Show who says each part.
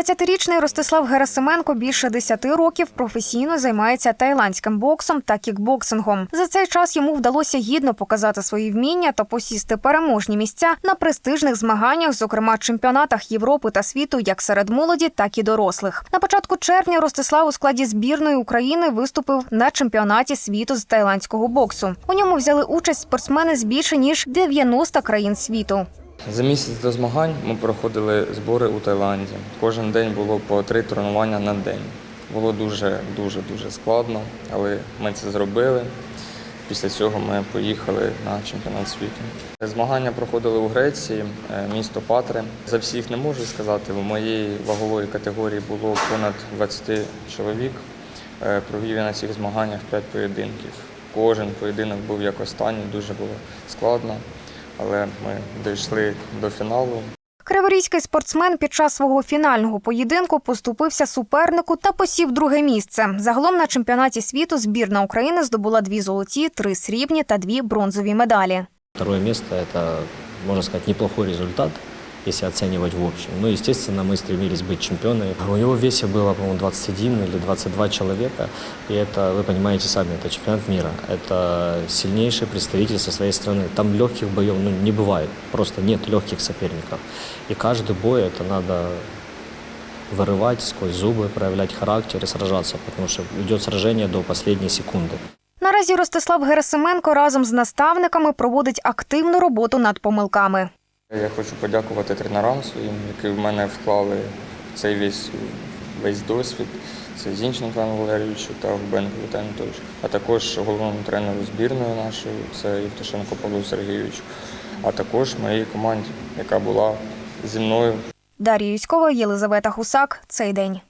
Speaker 1: 20-річний Ростислав Герасименко більше 10 років професійно займається тайландським боксом та кікбоксингом. За цей час йому вдалося гідно показати свої вміння та посісти переможні місця на престижних змаганнях, зокрема чемпіонатах Європи та світу, як серед молоді, так і дорослих. На початку червня Ростислав у складі збірної України виступив на чемпіонаті світу з тайландського боксу. У ньому взяли участь спортсмени з більше ніж 90 країн світу.
Speaker 2: За місяць до змагань ми проходили збори у Таїланді. Кожен день було по три тренування на день. Було дуже дуже дуже складно, але ми це зробили. Після цього ми поїхали на чемпіонат світу. Змагання проходили у Греції, е, місто Патре. За всіх не можу сказати. В моїй вагової категорії було понад 20 чоловік. Е, Провів я на цих змаганнях 5 поєдинків. Кожен поєдинок був як останній, дуже було складно, але ми дійшли до фіналу.
Speaker 1: Криворізький спортсмен під час свого фінального поєдинку поступився супернику та посів друге місце. Загалом на чемпіонаті світу збірна України здобула дві золоті, три срібні та дві бронзові медалі.
Speaker 3: Друге місце це, можна сказати, неплохой результат, если оценивать в общем. Ну, естественно, мы стремились быть чемпионами. У него в весе было, по-моему, 21 или 22 человека. И это, вы понимаете сами, это чемпионат мира. Это сильнейший представитель со своей страны. Там легких боев ну, не бывает. Просто нет легких соперников. И каждый бой это надо вырывать сквозь зубы, проявлять характер и сражаться, потому что идет сражение до последней секунды.
Speaker 1: Наразі Ростислав Герасименко разом з наставниками проводить активну роботу над помилками.
Speaker 2: Я хочу подякувати тренерам своїм, які в мене вклали цей весь, весь досвід. Це Зінченко Валерійовичу та Губенко Анатолійовичу, а також головному тренеру збірної нашої, це Євтушенко Павлу Сергійовичу, а також моїй команді, яка була зі мною
Speaker 1: Дар'я Юськова, Єлизавета Гусак. Цей день.